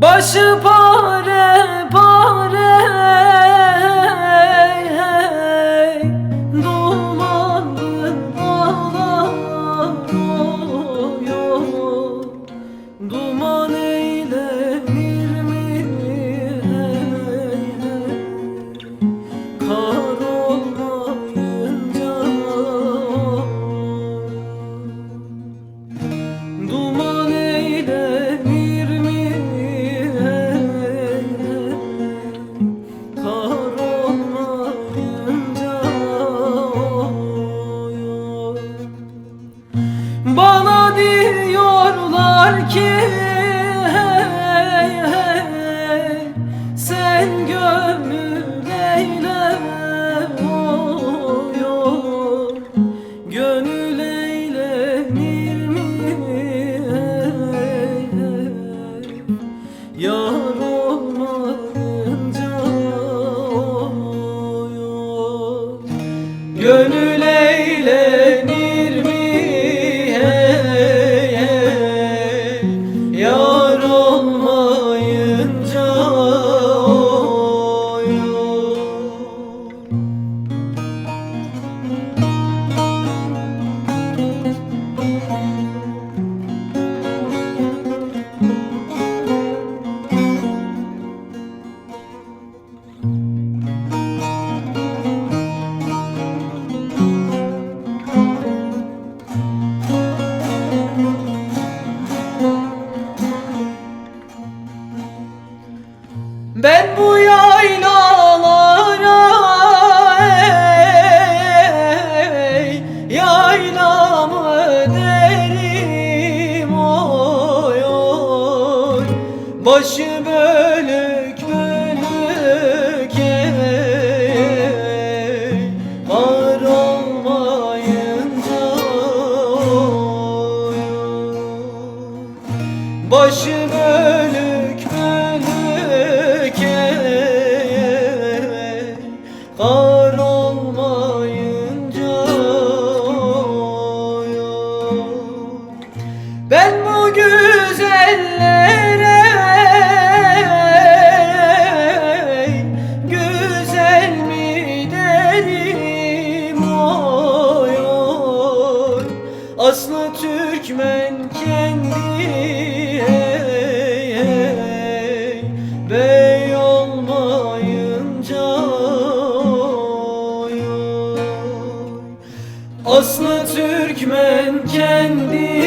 Başı pare diyorlar ki hey, hey, Sen gönül eyle oy, Gönül eylenir mi hey, hey. Yar Başı bölük bölük ey Var olmayınca oy, Başı bölük bölük ey Var olmayınca oy, Ben bu güzeller Aslı Türkmen kendi hey, hey, Bey olmayınca oy, oy. Aslı Türkmen kendi